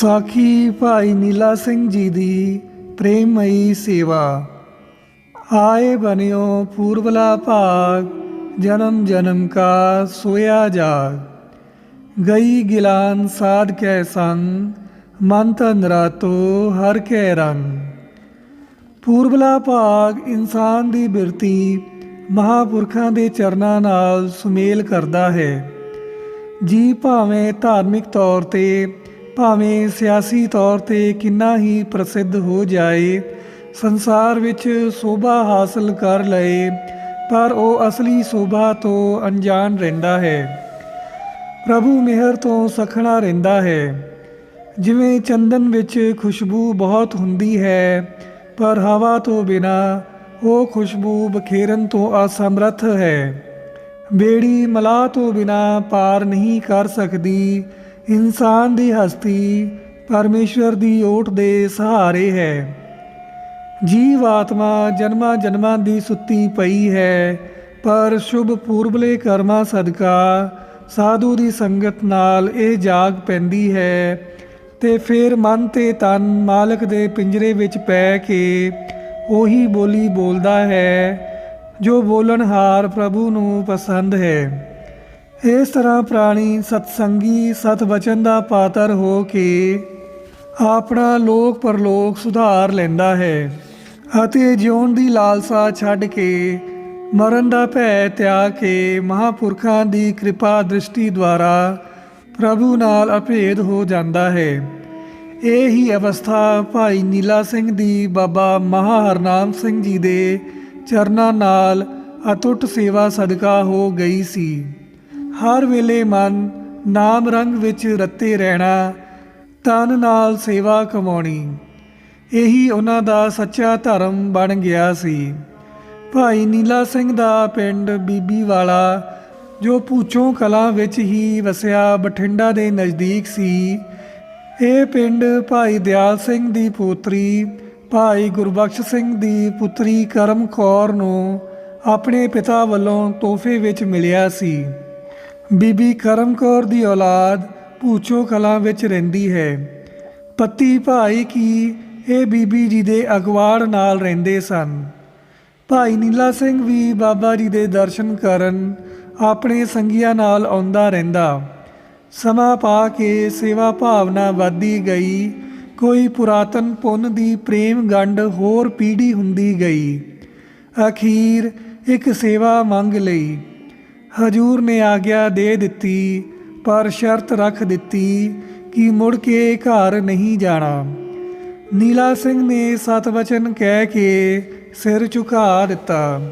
ਸਾਖੀ ਭਾਈ ਨੀਲਾ ਸਿੰਘ ਜੀ ਦੀ ਪ੍ਰੇਮਈ ਸੇਵਾ। ਆਏ ਬਨਿਓ ਪੂਰਬਲਾ ਭਾਗ, ਜਨਮ ਜਨਮ ਕਾ ਸੋਇਆ ਜਾਗ। ਗਈ ਗਿਲਾਨ ਸਾਧ ਕੈ ਸੰਗ, ਮਨ ਤਨ ਰਾਤੋ ਹਰ ਕੈ ਰੰਗ। ਪੂਰਬਲਾ ਭਾਗ ਇਨਸਾਨ ਦੀ ਬਿਰਤੀ ਮਹਾਪੁਰਖਾਂ ਦੇ ਚਰਨਾਂ ਨਾਲ ਸੁਮੇਲ ਕਰਦਾ ਹੈ। ਜੀ ਭਾਵੇਂ ਧਾਰਮਿਕ ਤੌਰ ਤੇ ਭਾਵੇਂ ਸਿਆਸੀ ਤੌਰ ਤੇ ਕਿੰਨਾ ਹੀ ਪ੍ਰਸਿੱਧ ਹੋ ਜਾਏ, ਸੰਸਾਰ ਵਿੱਚ ਸੋਭਾ ਹਾਸਲ ਕਰ ਲਏ, ਪਰ ਉਹ ਅਸਲੀ ਸੋਭਾ ਤੋਂ ਅਣਜਾਣ ਰਹਿੰਦਾ ਹੈ। ਪ੍ਰਭੂ ਮਿਹਰ ਤੋਂ ਸਖਣਾ ਰਹਿੰਦਾ ਹੈ। ਜਿਵੇਂ ਚੰਦਨ ਵਿੱਚ ਖੁਸ਼ਬੂ ਬਹੁਤ ਹੁੰਦੀ ਹੈ, ਪਰ ਹਵਾ ਤੋਂ ਬਿਨਾ ਉਹ ਖੁਸ਼ਬੂ ਬਖੇਰਨ ਤੋਂ ਅਸਮਰੱਥ ਹੈ। ਬੇੜੀ ਮਲਾਹ ਤੋਂ ਬਿਨਾ ਪਾਰ ਨਹੀਂ ਕਰ ਸਕਦੀ ਇਨਸਾਨ ਦੀ ਹਸਤੀ ਪਰਮੇਸ਼ਵਰ ਦੀ ਓਟ ਦੇ ਸਹਾਰੇ ਹੈ। ਜੀਵ ਆਤਮਾ ਜਨਮਾਂ ਜਨਮਾਂ ਦੀ ਸੁੱਤੀ ਪਈ ਹੈ, ਪਰ ਸ਼ੁਭ ਪੂਰਬਲੇ ਕਰਮਾਂ ਸਦਕਾ ਸਾਧੂ ਦੀ ਸੰਗਤ ਨਾਲ ਇਹ ਜਾਗ ਪੈਂਦੀ ਹੈ ਤੇ ਫਿਰ ਮਨ ਤੇ ਤਨ ਮਾਲਕ ਦੇ ਪਿੰਜਰੇ ਵਿੱਚ ਪੈ ਕੇ ਉਹੀ ਬੋਲੀ ਬੋਲਦਾ ਹੈ, ਜੋ ਬੋਲਣਹਾਰ ਪ੍ਰਭੂ ਨੂੰ ਪਸੰਦ ਹੈ। ਇਸ ਤਰ੍ਹਾਂ ਪ੍ਰਾਣੀ ਸਤਸੰਗੀ ਸਤਵਚਨ ਦਾ ਪਾਤਰ ਹੋ ਕੇ ਆਪਣਾ ਲੋਕ ਪਰਲੋਕ ਸੁਧਾਰ ਲੈਂਦਾ ਹੈ ਅਤੇ ਜਿਉਣ ਦੀ ਲਾਲਸਾ ਛੱਡ ਕੇ ਮਰਨ ਦਾ ਭੈ ਤਿਆਗ ਕੇ ਮਹਾਪੁਰਖਾਂ ਦੀ ਕਿਰਪਾ ਦ੍ਰਿਸ਼ਟੀ ਦੁਆਰਾ ਪ੍ਰਭੂ ਨਾਲ ਅਭੇਦ ਹੋ ਜਾਂਦਾ ਹੈ। ਇਹ ਹੀ ਅਵਸਥਾ ਭਾਈ ਨੀਲਾ ਸਿੰਘ ਦੀ ਬਾਬਾ ਮਹਾ ਹਰਨਾਮ ਸਿੰਘ ਜੀ ਦੇ ਚਰਨਾਂ ਨਾਲ ਅਟੁੱਟ ਸੇਵਾ ਸਦਕਾ ਹੋ ਗਈ ਸੀ। ਹਰ ਵੇਲੇ ਮਨ ਨਾਮ ਰੰਗ ਵਿੱਚ ਰੱਤੇ ਰਹਿਣਾ, ਤਨ ਨਾਲ ਸੇਵਾ ਕਮਾਉਣੀ। ਇਹੀ ਉਹਨਾਂ ਦਾ ਸੱਚਾ ਧਰਮ ਬਣ ਗਿਆ ਸੀ। ਭਾਈ ਨੀਲਾ ਸਿੰਘ ਦਾ ਪਿੰਡ ਬੀਬੀ ਵਾਲਾ, ਜੋ ਪੂਚੋਂ ਕਲਾਂ ਵਿੱਚ ਹੀ ਵਸਿਆ ਬਠਿੰਡਾ ਦੇ ਨਜ਼ਦੀਕ ਸੀ। ਇਹ ਪਿੰਡ ਭਾਈ ਦਿਆਲ ਸਿੰਘ ਦੀ ਪੋਤਰੀ, ਭਾਈ ਗੁਰਬਖਸ਼ ਸਿੰਘ ਦੀ ਪੁੱਤਰੀ ਕਰਮ ਕੌਰ ਨੂੰ ਆਪਣੇ ਪਿਤਾ ਵੱਲੋਂ ਤੋਹਫੇ ਵਿੱਚ ਮਿਲਿਆ ਸੀ। ਬੀਬੀ ਕਰਮ ਕੌਰ ਦੀ ਔਲਾਦ ਪੂਚੋ ਕਲਾਂ ਵਿੱਚ ਰਹਿੰਦੀ ਹੈ। ਪਤੀ ਭਾਈ ਕੀ, ਇਹ ਬੀਬੀ ਜੀ ਦੇ ਅਗਵਾੜ ਨਾਲ ਰਹਿੰਦੇ ਸਨ। ਭਾਈ ਨੀਲਾ ਸਿੰਘ ਵੀ ਬਾਬਾ ਜੀ ਦੇ ਦਰਸ਼ਨ ਕਰਨ ਆਪਣੇ ਸੰਗੀਆਂ ਨਾਲ ਆਉਂਦਾ ਰਹਿੰਦਾ। ਸਮਾਂ ਪਾ ਕੇ ਸੇਵਾ ਭਾਵਨਾ ਵਧਦੀ ਗਈ। ਕੋਈ ਪੁਰਾਤਨ ਪੁੰਨ ਦੀ ਪ੍ਰੇਮ ਗੰਢ ਹੋਰ ਪੀੜੀ ਹੁੰਦੀ ਗਈ। ਅਖੀਰ ਇੱਕ ਸੇਵਾ ਮੰਗ ਲਈ। ਹਜੂਰ ਨੇ ਆਗਿਆ ਦੇ ਦਿੱਤੀ, ਪਰ ਸ਼ਰਤ ਰੱਖ ਦਿੱਤੀ ਕਿ ਮੁੜ ਕੇ ਘਰ ਨਹੀਂ ਜਾਣਾ। ਨੀਲਾ ਸਿੰਘ ਨੇ ਸਤ ਵਚਨ ਕਹਿ ਕੇ ਸਿਰ ਝੁਕਾ ਦਿੱਤਾ।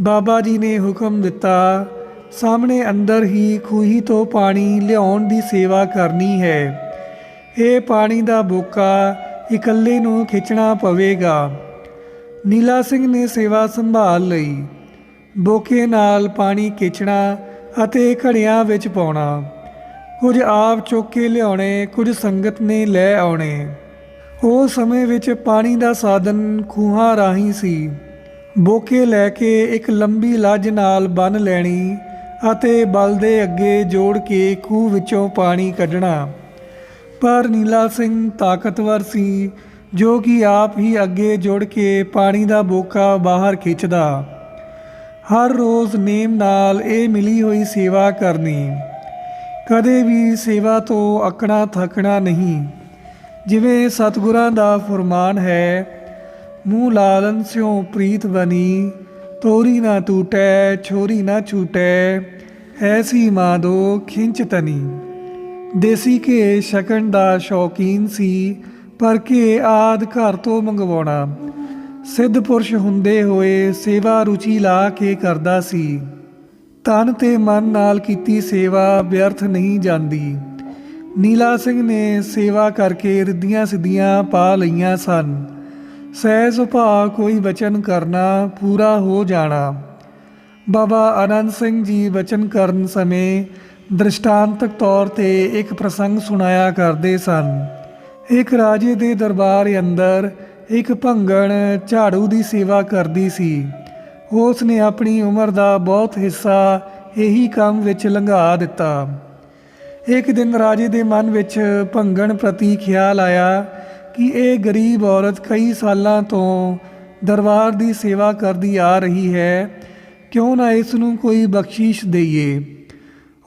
ਬਾਬਾ ਜੀ ਨੇ ਹੁਕਮ ਦਿੱਤਾ, ਸਾਹਮਣੇ ਅੰਦਰ ਹੀ ਖੂਹੀ ਤੋਂ ਪਾਣੀ ਲਿਆਉਣ ਦੀ ਸੇਵਾ ਕਰਨੀ ਹੈ। ਇਹ ਪਾਣੀ ਦਾ ਬੋਕਾ ਇਕੱਲੇ ਨੂੰ ਖਿੱਚਣਾ ਪਵੇਗਾ। ਨੀਲਾ ਸਿੰਘ ਨੇ ਸੇਵਾ ਸੰਭਾਲ ਲਈ। ਬੋਕੇ ਨਾਲ ਪਾਣੀ ਖਿੱਚਣਾ ਅਤੇ ਘੜਿਆਂ ਵਿੱਚ ਪਾਉਣਾ। ਕੁਝ ਆਪ ਚੁੱਕ ਕੇ ਲਿਆਉਣੇ, ਕੁਝ ਸੰਗਤ ਨੇ ਲੈ ਆਉਣੇ। ਉਹ ਸਮੇਂ ਵਿੱਚ ਪਾਣੀ ਦਾ ਸਾਧਨ ਖੂਹਾਂ ਰਾਹੀਂ ਸੀ। ਬੋਕੇ ਲੈ ਕੇ ਇੱਕ ਲੰਬੀ ਲੱਜ ਨਾਲ ਬੰਨ ਲੈਣੀ ਅਤੇ ਬਲ ਦੇ ਅੱਗੇ ਜੋੜ ਕੇ ਖੂਹ ਵਿੱਚੋਂ ਪਾਣੀ ਕੱਢਣਾ। ਪਰ ਨੀਲਾ ਸਿੰਘ ਤਾਕਤਵਰ ਸੀ, ਜੋ ਕਿ ਆਪ ਹੀ ਅੱਗੇ ਜੋੜ ਕੇ ਪਾਣੀ ਦਾ ਬੋਕਾ ਬਾਹਰ ਖਿੱਚਦਾ। ਹਰ ਰੋਜ਼ ਨੇਮ ਨਾਲ ਇਹ ਮਿਲੀ ਹੋਈ ਸੇਵਾ ਕਰਨੀ। ਕਦੇ ਵੀ ਸੇਵਾ ਤੋਂ ਅਕਣਾ ਥੱਕਣਾ ਨਹੀਂ। ਜਿਵੇਂ ਸਤਿਗੁਰਾਂ ਦਾ ਫਰਮਾਨ ਹੈ, ਮੂੰਹ ਲਾਲਨ ਸਿਉ ਪ੍ਰੀਤ ਬਣੀ ਤੋਰੀ ਨਾ ਟੂਟੈ, ਛੋਰੀ ਨਾ ਛੂਟੈ ਐਸੀ ਮਾਦੋ ਖਿੰਚ ਤਨੀ। ਦੇਸੀ ਘੇ ਛਕਣ ਦਾ ਸ਼ੌਕੀਨ ਸੀ, ਪਰ ਕੇ ਆਦ ਘਰ ਤੋਂ ਮੰਗਵਾਉਣਾ। ਸਿੱਧ ਪੁਰਸ਼ ਹੁੰਦੇ ਹੋਏ ਸੇਵਾ ਰੁਚੀ ਲਾ ਕੇ ਕਰਦਾ ਸੀ। ਤਨ ਤੇ ਮਨ ਨਾਲ ਕੀਤੀ ਸੇਵਾ ਵਿਅਰਥ ਨਹੀਂ ਜਾਂਦੀ। ਨੀਲਾ ਸਿੰਘ ਨੇ ਸੇਵਾ ਕਰਕੇ ਰਿੱਧੀਆਂ ਸਿੱਧੀਆਂ ਪਾ ਲਈਆਂ ਸਨ। ਸਹਿ ਸੁਭਾਅ ਕੋਈ ਵਚਨ ਕਰਨਾ ਪੂਰਾ ਹੋ ਜਾਣਾ। ਬਾਬਾ ਆਨੰਦ ਸਿੰਘ ਜੀ ਵਚਨ ਕਰਨ ਸਮੇਂ ਦ੍ਰਿਸ਼ਟਾਂਤਕ ਤੌਰ ਤੇ ਇੱਕ ਪ੍ਰਸੰਗ ਸੁਣਾਇਆ ਕਰਦੇ ਸਨ। ਇੱਕ ਰਾਜੇ ਦੇ ਦਰਬਾਰ ਅੰਦਰ ਇੱਕ ਭੰਗਣ ਝਾੜੂ ਦੀ ਸੇਵਾ ਕਰਦੀ ਸੀ। ਉਸ ਨੇ ਆਪਣੀ ਉਮਰ ਦਾ ਬਹੁਤ ਹਿੱਸਾ ਇਹੀ ਕੰਮ ਵਿੱਚ ਲੰਘਾ ਦਿੱਤਾ। ਇੱਕ ਦਿਨ ਰਾਜੇ ਦੇ ਮਨ ਵਿੱਚ ਭੰਗਣ ਪ੍ਰਤੀ ਖਿਆਲ ਆਇਆ ਕਿ ਇਹ ਗਰੀਬ ਔਰਤ ਕਈ ਸਾਲਾਂ ਤੋਂ ਦਰਬਾਰ ਦੀ ਸੇਵਾ ਕਰਦੀ ਆ ਰਹੀ ਹੈ, ਕਿਉਂ ਨਾ ਇਸ ਨੂੰ ਕੋਈ ਬਖਸ਼ੀਸ਼ ਦਈਏ।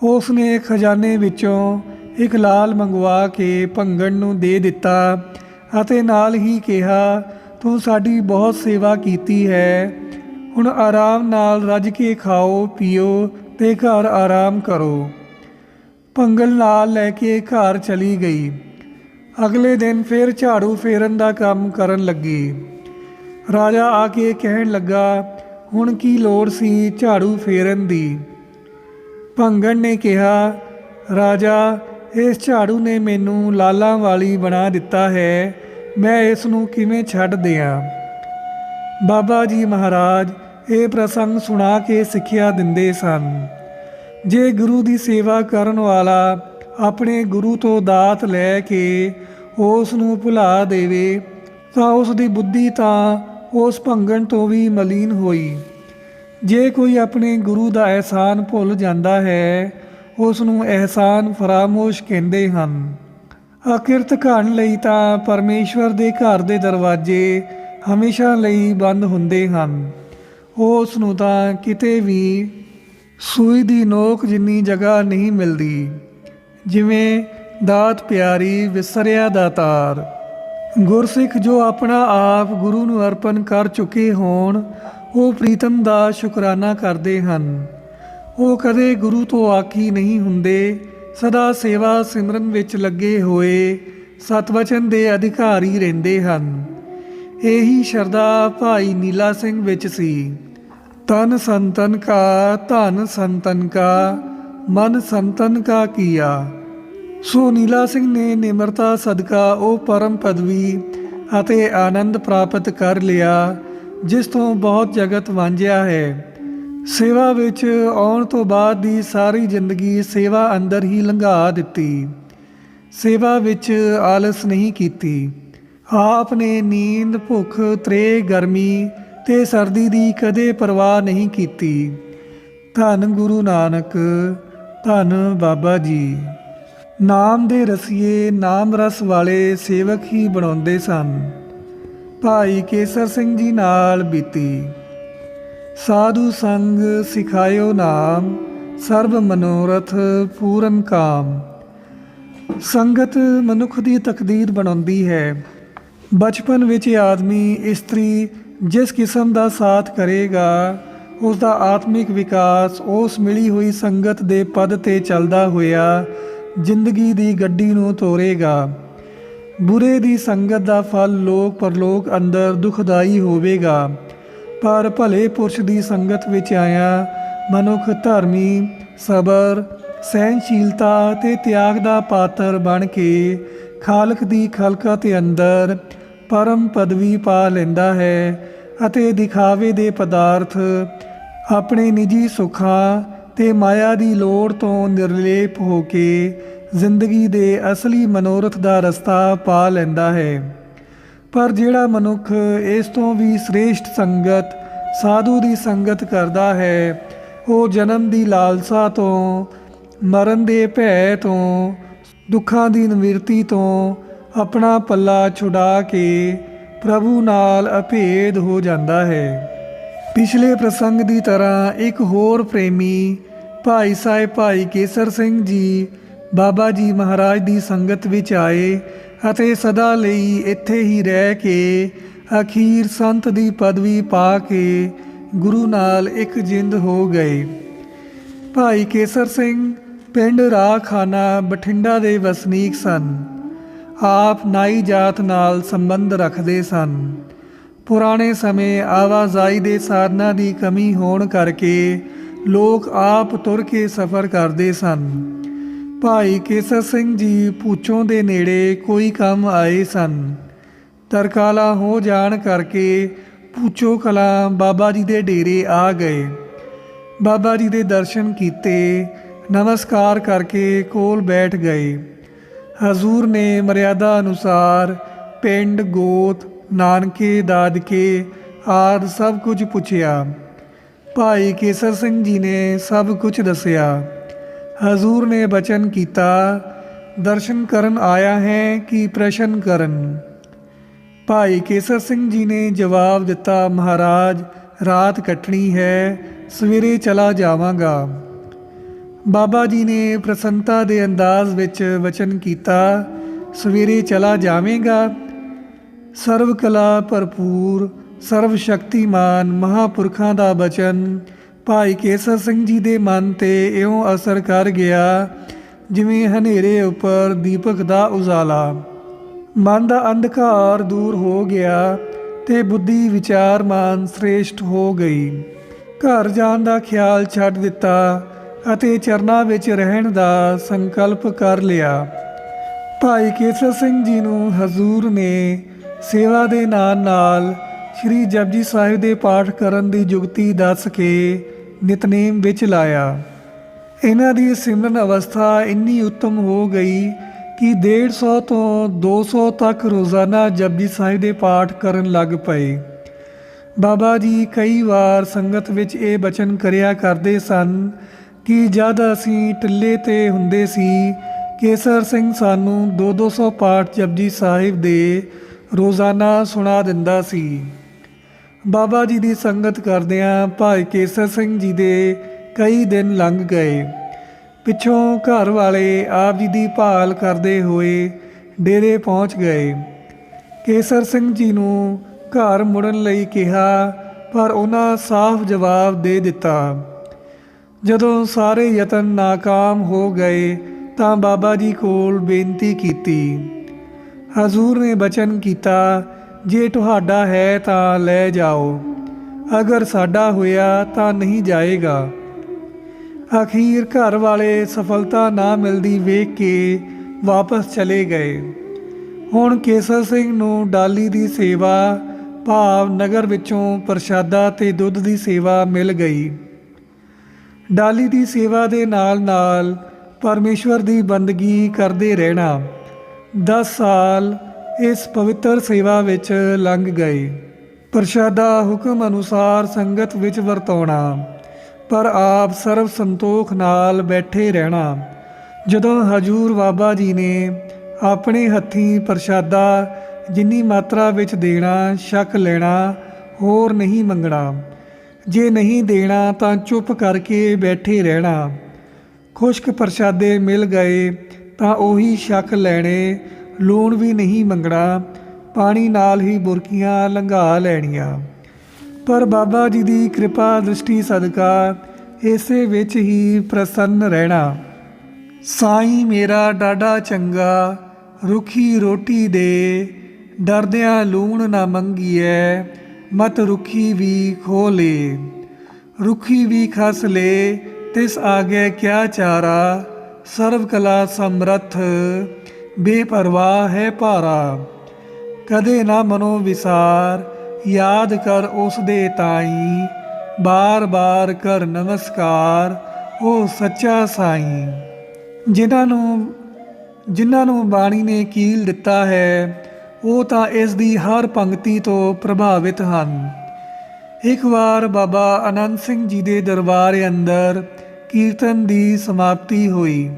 ਉਸ ਨੇ ਖਜ਼ਾਨੇ ਵਿੱਚੋਂ ਇੱਕ ਲਾਲ ਮੰਗਵਾ ਕੇ ਭੰਗਣ ਨੂੰ ਦੇ ਦਿੱਤਾ ਅਤੇ ਨਾਲ ਹੀ ਕਿਹਾ, ਤੂੰ ਸਾਡੀ ਬਹੁਤ ਸੇਵਾ ਕੀਤੀ ਹੈ। ਹੁਣ ਆਰਾਮ ਨਾਲ ਰੱਜ ਕੇ ਖਾਓ, ਪੀਓ ਤੇ ਘਰ ਆਰਾਮ ਕਰੋ। ਭੰਗਲ ਨਾਲ ਲੈ ਕੇ ਘਰ ਚਲੀ ਗਈ। ਅਗਲੇ ਦਿਨ ਫਿਰ ਝਾੜੂ ਫੇਰਨ ਦਾ ਕੰਮ ਕਰਨ ਲੱਗੀ। ਰਾਜਾ ਆ ਕੇ ਕਹਿਣ ਲੱਗਾ, ਹੁਣ ਕੀ ਲੋੜ ਸੀ ਝਾੜੂ ਫੇਰਨ ਦੀ? ਭੰਗਣ ਨੇ ਕਿਹਾ, ਰਾਜਾ, ਇਸ ਝਾੜੂ ਨੇ ਮੈਨੂੰ ਲਾਲਾਂ ਵਾਲੀ ਬਣਾ ਦਿੱਤਾ ਹੈ। ਮੈਂ ਇਸ ਨੂੰ ਕਿਵੇਂ ਛੱਡ ਦਿਆਂ? ਬਾਬਾ ਜੀ ਮਹਾਰਾਜ, ਇਹ ਪ੍ਰਸੰਗ ਸੁਣਾ ਕੇ ਸਿੱਖਿਆ ਦਿੰਦੇ ਸਨ। ਜੇ ਗੁਰੂ ਦੀ ਸੇਵਾ ਕਰਨ ਵਾਲਾ ਆਪਣੇ ਗੁਰੂ ਤੋਂ ਦਾਤ ਲੈ ਕੇ ਉਸ ਨੂੰ ਭੁਲਾ ਦੇਵੇ, ਤਾਂ ਉਸ ਦੀ ਬੁੱਧੀ ਤਾਂ ਉਸ ਭੰਗਣ ਤੋਂ ਵੀ ਮਲੀਨ ਹੋਈ। ਜੇ ਕੋਈ ਆਪਣੇ ਗੁਰੂ ਦਾ ਅਹਿਸਾਨ ਭੁੱਲ ਜਾਂਦਾ ਹੈ ਉਸ ਨੂੰ ਅਹਿਸਾਨ ਫਰਾਮੋਸ਼ ਕਹਿੰਦੇ ਹਨ। ਅਕਿਰਤ ਘਣ ਲਈ ਤਾਂ ਪਰਮੇਸ਼ਵਰ ਦੇ ਘਰ ਦੇ ਦਰਵਾਜ਼ੇ ਹਮੇਸ਼ਾ ਲਈ ਬੰਦ ਹੁੰਦੇ ਹਨ। ਉਸ ਨੂੰ ਤਾਂ ਕਿਤੇ ਵੀ ਸੂਈ ਦੀ ਨੋਕ ਜਿੰਨੀ ਜਗ੍ਹਾ ਨਹੀਂ ਮਿਲਦੀ, ਜਿਵੇਂ ਦਾਤ ਪਿਆਰੀ ਵਿਸਰਿਆ ਦਾਤਾਰ ਗੁਰਸਿੱਖ ਜੋ ਆਪਣਾ ਆਪ ਗੁਰੂ ਨੂੰ ਅਰਪਣ ਕਰ ਚੁੱਕੇ ਹੋਣ, ਉਹ ਪ੍ਰੀਤਮ ਦਾ ਸ਼ੁਕਰਾਨਾ ਕਰਦੇ ਹਨ। ਉਹ ਕਦੇ ਗੁਰੂ ਤੋਂ ਆਖੀ ਨਹੀਂ ਹੁੰਦੇ ਸਦਾ ਸੇਵਾ ਸਿਮਰਨ ਵਿੱਚ ਲੱਗੇ ਹੋਏ ਸਤਵਚਨ ਦੇ ਅਧਿਕਾਰੀ ਰਹਿੰਦੇ ਹਨ। ਇਹੀ ਸ਼ਰਧਾ ਭਾਈ ਨੀਲਾ ਸਿੰਘ ਵਿੱਚ ਸੀ। ਤਨ ਸੰਤਨ ਕਾ, ਧਨ ਸੰਤਨ ਕਾ, ਮਨ ਸੰਤਨ ਕਾ ਕੀਆ। ਸੋ ਨੀਲਾ ਸਿੰਘ ਨੇ ਨਿਮਰਤਾ ਸਦਕਾ ਉਹ ਪਰਮ ਪਦਵੀ ਅਤੇ ਆਨੰਦ ਪ੍ਰਾਪਤ ਕਰ ਲਿਆ, ਜਿਸ ਤੋਂ ਬਹੁਤ ਜਗਤ ਵਾਂਝਿਆ ਹੈ। ਸੇਵਾ ਵਿੱਚ ਆਉਣ ਤੋਂ ਬਾਅਦ ਦੀ ਸਾਰੀ ਜ਼ਿੰਦਗੀ ਸੇਵਾ ਅੰਦਰ ਹੀ ਲੰਘਾ ਦਿੱਤੀ। ਸੇਵਾ ਵਿੱਚ ਆਲਸ ਨਹੀਂ ਕੀਤੀ। ਆਪ ਨੇ ਨੀਂਦ, ਭੁੱਖ ਤ੍ਰੇ ਗਰਮੀ ਤੇ ਸਰਦੀ ਦੀ ਕਦੇ ਪਰਵਾਹ ਨਹੀਂ ਕੀਤੀ। ਧੰਨ ਗੁਰੂ ਨਾਨਕ, ਧੰਨ ਬਾਬਾ ਜੀ। ਨਾਮ ਦੇ ਰਸੀਏ, ਨਾਮ ਰਸ ਵਾਲੇ ਸੇਵਕ ਹੀ ਬਣਾਉਂਦੇ ਸਨ। ਭਾਈ ਕੇਸਰ ਸਿੰਘ ਜੀ ਨਾਲ ਬੀਤੀ। ਸਾਧੂ ਸੰਗ ਸਿਖਾਇਓ ਨਾਮ, ਸਰਬ ਮਨੋਰਥ ਪੂਰਨ ਕਾਮ। ਸੰਗਤ ਮਨੁੱਖ ਦੀ ਤਕਦੀਰ ਬਣਾਉਂਦੀ ਹੈ। ਬਚਪਨ ਵਿੱਚ ਆਦਮੀ, ਇਸਤਰੀ ਜਿਸ ਕਿਸਮ ਦਾ ਸਾਥ ਕਰੇਗਾ ਉਸ ਦਾ ਆਤਮਿਕ ਵਿਕਾਸ, ਉਸ ਮਿਲੀ ਹੋਈ ਸੰਗਤ ਦੇ ਪਦ ਤੇ ਚੱਲਦਾ ਹੋਇਆ ਜ਼ਿੰਦਗੀ ਦੀ ਗੱਡੀ ਨੂੰ ਤੋਰੇਗਾ। ਬੁਰੇ ਦੀ ਸੰਗਤ ਦਾ ਫਲ ਲੋਕ ਪਰਲੋਕ ਅੰਦਰ ਦੁਖਦਾਈ ਹੋਵੇਗਾ। ਪਰ ਭਲੇ ਪੁਰਸ਼ ਦੀ ਸੰਗਤ ਵਿੱਚ ਆਇਆ। ਮਨੁੱਖ ਧਰਮੀ, ਸਬਰ ਸਹਿਨਸ਼ੀਲਤਾ ਤੇ ਤਿਆਗ ਦਾ ਪਾਤਰ ਬਣ ਕੇ ਖਾਲਕ ਦੀ ਖਲਕਤ ਅੰਦਰ ਪਰਮ ਪਦਵੀ ਪਾ ਲੈਂਦਾ ਹੈ ਅਤੇ ਦਿਖਾਵੇ ਦੇ ਪਦਾਰਥ, ਆਪਣੇ ਨਿੱਜੀ ਸੁੱਖਾਂ ਤੇ ਮਾਇਆ ਦੀ ਲੋੜ ਤੋਂ ਨਿਰਲੇਪ ਹੋ ਕੇ ਜ਼ਿੰਦਗੀ ਦੇ ਅਸਲੀ ਮਨੋਰਥ ਦਾ ਰਸਤਾ ਪਾ ਲੈਂਦਾ ਹੈ। ਪਰ ਜਿਹੜਾ ਮਨੁੱਖ ਇਸ ਤੋਂ ਵੀ ਸ੍ਰੇਸ਼ਟ ਸੰਗਤ ਸਾਧੂ ਦੀ ਸੰਗਤ ਕਰਦਾ ਹੈ, ਉਹ ਜਨਮ ਦੀ ਲਾਲਸਾ ਤੋਂ, ਮਰਨ ਦੇ ਭੈ ਤੋਂ, ਦੁੱਖਾਂ ਦੀ ਨਿਵਰਤੀ ਤੋਂ ਆਪਣਾ ਪੱਲਾ ਛੁਡਾ ਕੇ ਪ੍ਰਭੂ ਨਾਲ ਅਭੇਦ ਹੋ ਜਾਂਦਾ ਹੈ। ਪਿਛਲੇ ਪ੍ਰਸੰਗ ਦੀ ਤਰ੍ਹਾਂ ਇੱਕ ਹੋਰ ਪ੍ਰੇਮੀ, ਭਾਈ ਸਾਹਿਬ ਭਾਈ ਕੇਸਰ ਸਿੰਘ ਜੀ, ਬਾਬਾ ਜੀ ਮਹਾਰਾਜ ਦੀ ਸੰਗਤ ਵਿੱਚ ਆਏ ਅਤੇ ਸਦਾ ਲਈ ਇੱਥੇ ਹੀ ਰਹਿ ਕੇ ਅਖੀਰ ਸੰਤ ਦੀ ਪਦਵੀ ਪਾ ਕੇ ਗੁਰੂ ਨਾਲ ਇੱਕ ਜਿੰਦ ਹੋ ਗਏ। ਭਾਈ ਕੇਸਰ ਸਿੰਘ ਪਿੰਡ ਰਾਖਾਨਾ ਬਠਿੰਡਾ ਦੇ ਵਸਨੀਕ ਸਨ। ਆਪ ਨਾਈ ਜਾਤ ਨਾਲ ਸੰਬੰਧ ਰੱਖਦੇ ਸਨ। ਪੁਰਾਣੇ ਸਮੇਂ ਆਵਾਜਾਈ ਦੇ ਸਾਧਨਾਂ ਦੀ ਕਮੀ ਹੋਣ ਕਰਕੇ ਲੋਕ ਆਪ ਤੁਰ ਕੇ ਸਫ਼ਰ ਕਰਦੇ ਸਨ। ਭਾਈ ਕੇਸਰ ਸਿੰਘ ਜੀ ਪੂਚੋਂ ਦੇ ਨੇੜੇ ਕੋਈ ਕੰਮ ਆਏ ਸਨ। ਤਰਕਾਲਾ ਹੋ ਜਾਣ ਕਰਕੇ ਪੂਚੋ ਕਲਾ ਬਾਬਾ ਜੀ ਦੇ ਡੇਰੇ ਆ ਗਏ। ਬਾਬਾ ਜੀ ਦੇ ਦਰਸ਼ਨ ਕੀਤੇ, ਨਮਸਕਾਰ ਕਰਕੇ ਕੋਲ ਬੈਠ ਗਏ। ਹਜ਼ੂਰ ਨੇ ਮਰਿਆਦਾ ਅਨੁਸਾਰ ਪਿੰਡ, ਗੋਤ, ਨਾਨਕੇ, ਦਾਦਕੇ ਆਦ ਸਭ ਕੁਝ ਪੁੱਛਿਆ। ਭਾਈ ਕੇਸਰ ਸਿੰਘ ਜੀ ਨੇ ਸਭ ਕੁਝ ਦੱਸਿਆ। ਹਜ਼ੂਰ ਨੇ ਬਚਨ ਕੀਤਾ, ਦਰਸ਼ਨ ਕਰਨ ਆਇਆ ਹੈ ਕਿ ਪ੍ਰਸ਼ਨ ਕਰਨ? ਭਾਈ ਕੇਸਰ ਸਿੰਘ ਜੀ ਨੇ ਜਵਾਬ ਦਿੱਤਾ, ਮਹਾਰਾਜ, ਰਾਤ ਕੱਟਣੀ ਹੈ, ਸਵੇਰੇ ਚਲਾ ਜਾਵਾਂਗਾ। ਬਾਬਾ ਜੀ ਨੇ ਪ੍ਰਸੰਨਤਾ ਦੇ ਅੰਦਾਜ਼ ਵਿੱਚ ਵਚਨ ਕੀਤਾ, ਸਵੇਰੇ ਚਲਾ ਜਾਵੇਂਗਾ। ਸਰਵ ਕਲਾ ਭਰਪੂਰ ਸਰਵ ਸ਼ਕਤੀਮਾਨ ਮਹਾਪੁਰਖਾਂ ਦਾ ਬਚਨ ਭਾਈ ਕੇਸਰ ਸਿੰਘ ਜੀ ਦੇ ਮਨ ਤੇ ਇਉਂ ਅਸਰ ਕਰ ਗਿਆ, ਜਿਵੇਂ ਹਨੇਰੇ ਉੱਪਰ ਦੀਪਕ ਦਾ ਉਜਾਲਾ। ਮਨ ਦਾ ਅੰਧਕਾਰ ਦੂਰ ਹੋ ਗਿਆ ਤੇ ਬੁੱਧੀ ਵਿਚਾਰਮਾਨ ਸ੍ਰੇਸ਼ਟ ਹੋ ਗਈ। ਘਰ ਜਾਣ ਦਾ ਖਿਆਲ ਛੱਡ ਦਿੱਤਾ ਅਤੇ ਚਰਨਾਂ ਵਿੱਚ ਰਹਿਣ ਦਾ ਸੰਕਲਪ ਕਰ ਲਿਆ। ਭਾਈ ਕੇਸਰ ਸਿੰਘ ਜੀ ਨੂੰ ਹਜ਼ੂਰ ਨੇ ਸੇਵਾ ਦੇ ਨਾਲ ਨਾਲ ਸ੍ਰੀ ਜਪਜੀ ਸਾਹਿਬ ਦੇ ਪਾਠ ਕਰਨ ਦੀ ਜੁਗਤੀ ਦੱਸ ਕੇ ਨਿਤਨੇਮ ਵਿੱਚ ਲਾਇਆ। ਇਹਨਾਂ ਦੀ ਸਿਮਰਨ ਅਵਸਥਾ ਇੰਨੀ ਉੱਤਮ ਹੋ ਗਈ ਕਿ 150 ਤੋਂ 200 ਤੱਕ ਰੋਜ਼ਾਨਾ ਜਪਜੀ ਸਾਹਿਬ ਦੇ ਪਾਠ ਕਰਨ ਲੱਗ ਪਏ। ਬਾਬਾ ਜੀ ਕਈ ਵਾਰ ਸੰਗਤ ਵਿੱਚ ਇਹ ਬਚਨ ਕਰਿਆ ਕਰਦੇ ਸਨ ਕਿ ਜਦ ਅਸੀਂ ਟਿੱਲੇ ਤੇ ਹੁੰਦੇ ਸੀ, ਕੇਸਰ ਸਿੰਘ ਸਾਨੂੰ 2-200 ਪਾਠ ਜਪਜੀ ਸਾਹਿਬ ਦੇ ਰੋਜ਼ਾਨਾ ਸੁਣਾ ਦਿੰਦਾ ਸੀ। ਬਾਬਾ ਜੀ ਦੀ ਸੰਗਤ ਕਰਦਿਆਂ ਭਾਈ ਕੇਸਰ ਸਿੰਘ ਜੀ ਦੇ ਕਈ ਦਿਨ ਲੰਘ ਗਏ। ਪਿੱਛੋਂ ਘਰ ਵਾਲੇ ਆਪ ਜੀ ਦੀ ਭਾਲ ਕਰਦੇ ਹੋਏ ਡੇਰੇ ਪਹੁੰਚ ਗਏ। ਕੇਸਰ ਸਿੰਘ ਜੀ ਨੂੰ ਘਰ ਮੁੜਨ ਲਈ ਕਿਹਾ, ਪਰ ਉਹਨਾਂ ਸਾਫ਼ ਜਵਾਬ ਦੇ ਦਿੱਤਾ। ਜਦੋਂ ਸਾਰੇ ਯਤਨ ਨਾਕਾਮ ਹੋ ਗਏ ਤਾਂ ਬਾਬਾ ਜੀ ਕੋਲ ਬੇਨਤੀ ਕੀਤੀ। ਹਜ਼ੂਰ ਨੇ ਬਚਨ ਕੀਤਾ, ਜੇ ਤੁਹਾਡਾ ਹੈ ਤਾਂ ਲੈ ਜਾਓ। ਅਗਰ ਸਾਡਾ ਹੋਇਆ ਤਾਂ ਨਹੀਂ ਜਾਏਗਾ। ਅਖੀਰ ਘਰ ਵਾਲੇ ਸਫਲਤਾ ਨਾ ਮਿਲਦੀ ਵੇਖ ਕੇ ਵਾਪਸ ਚਲੇ ਗਏ। ਹੁਣ ਕੇਸਰ ਸਿੰਘ ਨੂੰ ਡਾਲੀ ਦੀ ਸੇਵਾ, ਭਾਵ ਨਗਰ ਵਿੱਚੋਂ ਪ੍ਰਸ਼ਾਦਾ ਤੇ ਦੁੱਧ ਦੀ ਸੇਵਾ ਮਿਲ ਗਈ। ਡਾਲੀ ਦੀ ਸੇਵਾ ਦੇ ਨਾਲ-ਨਾਲ ਪਰਮੇਸ਼ਵਰ ਦੀ ਬੰਦਗੀ ਕਰਦੇ ਰਹਿਣਾ 10 ਸਾਲ ਇਸ ਪਵਿੱਤਰ ਸੇਵਾ ਵਿੱਚ ਲੰਘ ਗਏ। ਪ੍ਰਸ਼ਾਦਾ ਹੁਕਮ ਅਨੁਸਾਰ ਸੰਗਤ ਵਿੱਚ ਵਰਤਾਉਣਾ। ਪਰ ਆਪ ਸਰਬ ਸੰਤੋਖ ਨਾਲ ਬੈਠੇ ਰਹਿਣਾ। ਜਦੋਂ ਹਜੂਰ ਬਾਬਾ ਜੀ ਨੇ ਆਪਣੇ ਹੱਥੀਂ ਪ੍ਰਸ਼ਾਦਾ ਜਿੰਨੀ ਮਾਤਰਾ ਵਿੱਚ ਦੇਣਾ ਸ਼ੱਕ ਲੈਣਾ, ਹੋਰ ਨਹੀਂ ਮੰਗਣਾ। ਜੇ ਨਹੀਂ ਦੇਣਾ ਤਾਂ ਚੁੱਪ ਕਰਕੇ ਬੈਠੇ ਰਹਿਣਾ। ਖੁਸ਼ਕ ਪ੍ਰਸ਼ਾਦੇ ਮਿਲ ਗਏ ਤਾਂ ਉਹੀ ਸ਼ੱਕ ਲੈਣੇ, ਲੂਣ ਵੀ ਨਹੀਂ ਮੰਗਣਾ, ਪਾਣੀ ਨਾਲ ਹੀ ਬੁਰਕੀਆਂ ਲੰਘਾ ਲੈਣੀਆਂ। ਪਰ ਬਾਬਾ ਜੀ ਦੀ ਕਿਰਪਾ ਦ੍ਰਿਸ਼ਟੀ ਸਦਕਾ ਇਸੇ ਵਿੱਚ ਹੀ ਪ੍ਰਸੰਨ ਰਹਿਣਾ। ਸਾਈਂ ਮੇਰਾ ਡਾਡਾ ਚੰਗਾ, ਰੁਖੀ ਰੋਟੀ ਦੇ। ਡਰਦਿਆਂ ਲੂਣ ਨਾ ਮੰਗੀਐ, ਮਤ ਰੁੱਖੀ ਵੀ ਖੋ ਲੇ। ਰੁੱਖੀ ਵੀ ਖਸ ਲੇ, ਤਿਸ ਆਗੇ ਕਿਆ ਚਾਰਾ? ਸਰਵ ਕਲਾ ਸਮਰੱਥ, ਬੇਪਰਵਾਹ ਹੈ ਭਾਰਾ। ਕਦੇ ਨਾ ਮਨੋ ਵਿਸਾਰ ਯਾਦ ਕਰ ਉਸ ਦੇ ਤਾਈ ਬਾਰ-ਬਾਰ ਕਰ ਨਮਸਕਾਰ, ਉਹ ਸੱਚਾ ਸਾਈਂ। ਜਿਨ੍ਹਾਂ ਨੂੰ ਜਿਨ੍ਹਾਂ ਨੂੰ ਬਾਣੀ ਨੇ ਕੀਲ ਦਿੱਤਾ ਹੈ, ਉਹ ਤਾਂ ਇਸ ਦੀ ਹਰ ਪੰਕਤੀ ਤੋਂ ਪ੍ਰਭਾਵਿਤ ਹਨ। ਇੱਕ ਵਾਰ ਬਾਬਾ ਅਨੰਦ ਸਿੰਘ ਜੀ ਦੇ ਦਰਬਾਰ ਅੰਦਰ ਕੀਰਤਨ ਦੀ ਸਮਾਪਤੀ ਹੋਈ।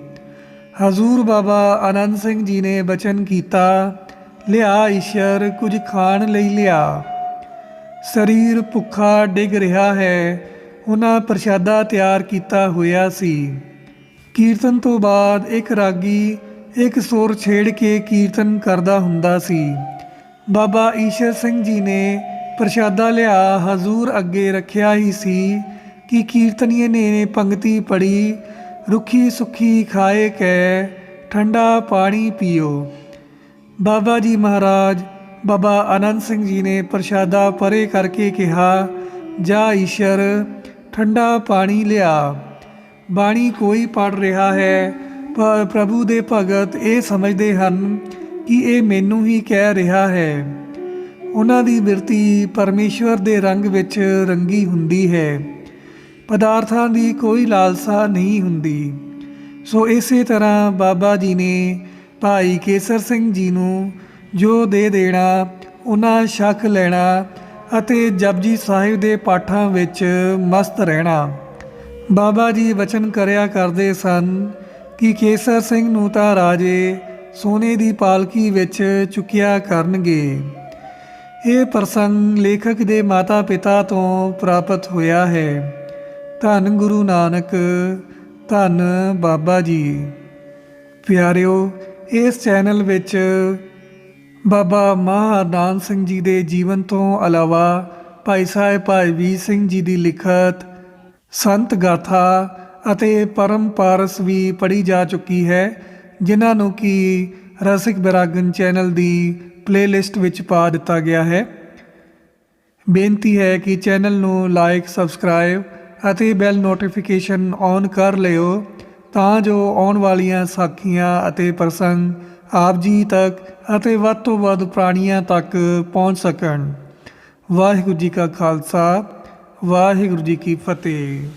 ਹਜ਼ੂਰ ਬਾਬਾ ਆਨੰਦ ਸਿੰਘ ਜੀ ਨੇ ਬਚਨ ਕੀਤਾ, ਲਿਆ ਈਸ਼ਰ, ਕੁਝ ਖਾਣ ਲਈ ਲਿਆ। ਸਰੀਰ ਭੁੱਖਾ ਡਿੱਗ ਰਿਹਾ ਹੈ। ਉਹਨਾਂ ਪ੍ਰਸ਼ਾਦਾ ਤਿਆਰ ਕੀਤਾ ਹੋਇਆ ਸੀ। ਕੀਰਤਨ ਤੋਂ ਬਾਅਦ ਇੱਕ ਰਾਗੀ ਇੱਕ ਸੁਰ ਛੇੜ ਕੇ ਕੀਰਤਨ ਕਰਦਾ ਹੁੰਦਾ ਸੀ। ਬਾਬਾ ਈਸ਼ਰ ਸਿੰਘ ਜੀ ਨੇ ਪ੍ਰਸ਼ਾਦਾ ਲਿਆ, ਹਜ਼ੂਰ ਅੱਗੇ ਰੱਖਿਆ ਹੀ ਸੀ ਕਿ ਕੀਰਤਨੀਏ ਨੇ ਪੰਕਤੀ ਪੜੀ, ਰੁੱਖੀ ਸੁੱਖੀ ਖਾਏ ਕੈ, ਠੰਡਾ ਪਾਣੀ ਪੀਓ। ਬਾਬਾ ਜੀ ਮਹਾਰਾਜ ਬਾਬਾ ਆਨੰਦ ਸਿੰਘ ਜੀ ਨੇ ਪ੍ਰਸ਼ਾਦਾ ਪਰੇ ਕਰਕੇ ਕਿਹਾ, ਜਾ ਈਸ਼ਰ, ਠੰਡਾ ਪਾਣੀ ਲਿਆ। ਬਾਣੀ ਕੋਈ ਪੜ ਰਿਹਾ ਹੈ, ਪਰ ਪ੍ਰਭੂ ਦੇ ਭਗਤ ਇਹ ਸਮਝਦੇ ਹਨ ਕਿ ਇਹ ਮੈਨੂੰ ਹੀ ਕਹਿ ਰਿਹਾ ਹੈ। ਉਹਨਾਂ ਦੀ ਬਿਰਤੀ ਪਰਮੇਸ਼ਵਰ ਦੇ ਰੰਗ ਵਿੱਚ ਰੰਗੀ ਹੁੰਦੀ ਹੈ। ਪਦਾਰਥਾਂ ਦੀ ਕੋਈ ਲਾਲਸਾ ਨਹੀਂ ਹੁੰਦੀ। ਸੋ ਇਸੇ ਤਰ੍ਹਾਂ ਬਾਬਾ ਜੀ ਨੇ ਭਾਈ ਕੇਸਰ ਸਿੰਘ ਜੀ ਨੂੰ ਜੋ ਦੇ ਦੇਣਾ, ਉਹਨਾਂ ਸ਼ੱਕ ਲੈਣਾ ਅਤੇ ਜਪਜੀ ਸਾਹਿਬ ਦੇ ਪਾਠਾਂ ਵਿੱਚ ਮਸਤ ਰਹਿਣਾ। ਬਾਬਾ ਜੀ ਵਚਨ ਕਰਿਆ ਕਰਦੇ ਸਨ ਕਿ ਕੇਸਰ ਸਿੰਘ ਨੂੰ ਤਾਂ ਰਾਜੇ ਸੋਨੇ ਦੀ ਪਾਲਕੀ ਵਿੱਚ ਚੁੱਕਿਆ ਕਰਨਗੇ। ਇਹ ਪ੍ਰਸੰਗ ਲੇਖਕ ਦੇ ਮਾਤਾ-ਪਿਤਾ ਤੋਂ ਪ੍ਰਾਪਤ ਹੋਇਆ ਹੈ। ਧੰਨ ਗੁਰੂ ਨਾਨਕ, ਧੰਨ ਬਾਬਾ ਜੀ। ਪਿਆਰਿਓ, ਇਸ ਚੈਨਲ ਵਿੱਚ ਬਾਬਾ ਮਹਾਨਾਮ ਸਿੰਘ ਜੀ ਦੇ ਜੀਵਨ ਤੋਂ ਇਲਾਵਾ ਭਾਈ ਸਾਹਿਬ ਭਾਈ ਵੀਰ ਸਿੰਘ ਜੀ ਦੀ ਲਿਖਤ, ਸੰਤ ਗਾਥਾ ਅਤੇ ਪਰਮ ਪਾਰਸ ਵੀ ਪੜ੍ਹੀ ਜਾ ਚੁੱਕੀ ਹੈ, ਜਿਨ੍ਹਾਂ ਨੂੰ ਕਿ ਰਸਿਕ ਬਰਾਗਨ ਚੈਨਲ ਦੀ ਪਲੇਲਿਸਟ ਵਿੱਚ ਪਾ ਦਿੱਤਾ ਗਿਆ ਹੈ। ਬੇਨਤੀ ਹੈ ਕਿ ਚੈਨਲ ਨੂੰ ਲਾਈਕ ਸਬਸਕ੍ਰਾਈਬ ਅਤੇ ਬੈਲ ਨੋਟੀਫਿਕੇਸ਼ਨ ਔਨ ਕਰ ਲਿਓ, ਤਾਂ ਜੋ ਆਉਣ ਵਾਲੀਆਂ ਸਾਖੀਆਂ ਅਤੇ ਪ੍ਰਸੰਗ ਆਪ ਜੀ ਤੱਕ ਅਤੇ ਵੱਧ ਤੋਂ ਵੱਧ ਪ੍ਰਾਣੀਆਂ ਤੱਕ ਪਹੁੰਚ ਸਕਣ। ਵਾਹਿਗੁਰੂ ਜੀ ਕਾ ਖਾਲਸਾ, ਵਾਹਿਗੁਰੂ ਜੀ ਕੀ ਫਤਿਹ।